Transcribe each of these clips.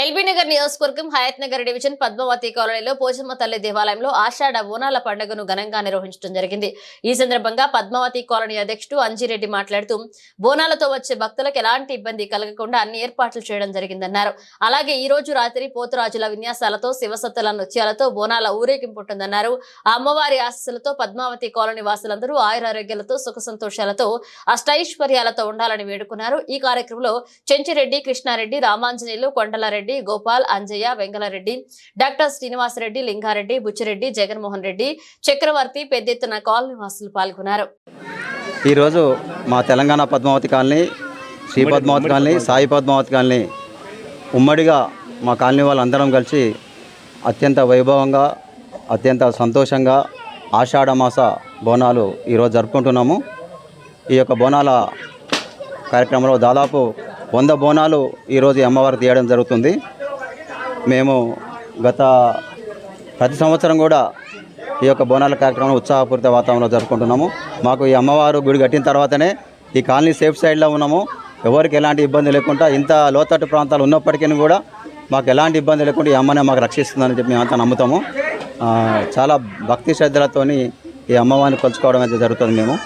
LB Nagar నియోజకవర్గం Hayath Nagar division Padmavati కాలనీలో పోచమ్మ తల్లి దేవాలయంలో ఆషాఢ బోనాల పండుగను ఘనంగా నిర్వహించడం జరిగింది. ఈ సందర్భంగా పద్మావతి కాలనీ అధ్యక్షుడు అంజిరెడ్డి మాట్లాడుతూ బోనాలతో వచ్చే భక్తులకు ఎలాంటి ఇబ్బంది కలగకుండా అన్ని ఏర్పాట్లు చేయడం జరిగిందన్నారు. అలాగే ఈ రోజు రాత్రి పోతురాజుల విన్యాసాలతో శివసత్తుల నృత్యాలతో బోనాల ఊరేగింపుంటుందన్నారు. అమ్మవారి ఆశస్సులతో పద్మావతి కాలనీ వాసులందరూ ఆయురారోగ్యాలతో సుఖ సంతోషాలతో అష్టైశ్వర్యాలతో ఉండాలని వేడుకున్నారు. ఈ కార్యక్రమంలో చెంచిరెడ్డి కృష్ణారెడ్డి రామాంజనేయులు కొండలారెడ్డి గోపాల్ అంజయ్య వెంగళరెడ్డి డాక్టర్ శ్రీనివాసరెడ్డి లింగారెడ్డి బుచ్చిరెడ్డి జగన్మోహన్ రెడ్డి చక్రవర్తి పెద్ద ఎత్తున కాలనీ వాసులు పాల్గొన్నారు. ఈరోజు మా Telangana Padmavathi colony Sri Padmavathi colony Sai Padmavathi colony ఉమ్మడిగా మా కాలనీ వాళ్ళందరం కలిసి అత్యంత వైభవంగా అత్యంత సంతోషంగా ఆషాఢ మాస బోనాలు ఈరోజు జరుపుకుంటున్నాము. ఈ యొక్క బోనాల కార్యక్రమంలో దాదాపు వంద బోనాలు ఈరోజు అమ్మవారు తీయడం జరుగుతుంది. మేము గత ప్రతి సంవత్సరం కూడా ఈ యొక్క బోనాల కార్యక్రమం ఉత్సాహపూరిత వాతావరణంలో జరుపుకుంటున్నాము. మాకు ఈ అమ్మవారు గుడి కట్టిన తర్వాతనే ఈ కాలనీ సేఫ్ సైడ్లో ఉన్నాము. ఎవరికి ఎలాంటి ఇబ్బంది లేకుండా ఇంత లోతట్టు ప్రాంతాలు ఉన్నప్పటికీ కూడా మాకు ఎలాంటి ఇబ్బంది లేకుండా ఈ అమ్మనే మాకు రక్షిస్తుందని చెప్పి మేమంతా నమ్ముతాము. చాలా భక్తి శ్రద్ధలతోని ఈ అమ్మవారిని కొలుచుకోవడం అయితే జరుగుతుంది మేము.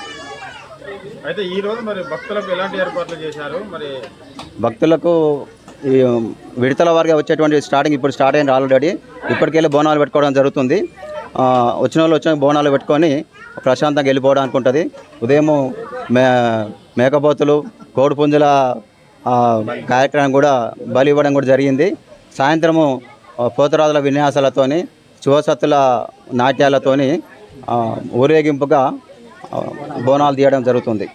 అయితే ఈ రోజు మరి భక్తులకు ఎలాంటి ఏర్పాట్లు చేశారు? మరి భక్తులకు ఈ విడతల వారిగా వచ్చేటువంటి స్టార్టింగ్ ఇప్పుడు స్టార్ట్ అయింది ఆల్రెడీ ఇప్పటికెళ్ళి బోనాలు పెట్టుకోవడం జరుగుతుంది. వచ్చిన వాళ్ళు వచ్చిన బోనాలు పెట్టుకొని ప్రశాంతంగా వెళ్ళిపోవడానికి ఉంటుంది. ఉదయం మే మేకపోతులు కోడిపుంజుల కార్యక్రమం కూడా బలి ఇవ్వడం కూడా జరిగింది. సాయంత్రము పోతరాజుల విన్యాసాలతోని శివసత్తుల నాట్యాలతోని ఊరేగింపుగా బోనాలు తీయడం జరుగుతుంది.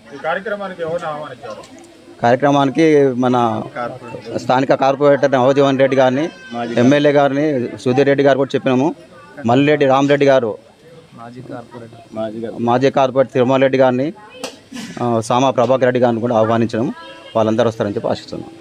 కార్యక్రమానికి మన స్థానిక కార్పొరేటర్ నవజీవన్ రెడ్డి గారిని ఎమ్మెల్యే గారిని సుధీర్ రెడ్డి గారు కూడా చెప్పినాము. మల్లిరెడ్డి రామరెడ్డి గారు మాజీ కార్పొరేటర్ తిరుమల రెడ్డి గారిని సామా ప్రభాకర్ రెడ్డి గారిని కూడా ఆహ్వానించడం వాళ్ళందరూ వస్తారని చెప్పి ఆశిస్తున్నాం.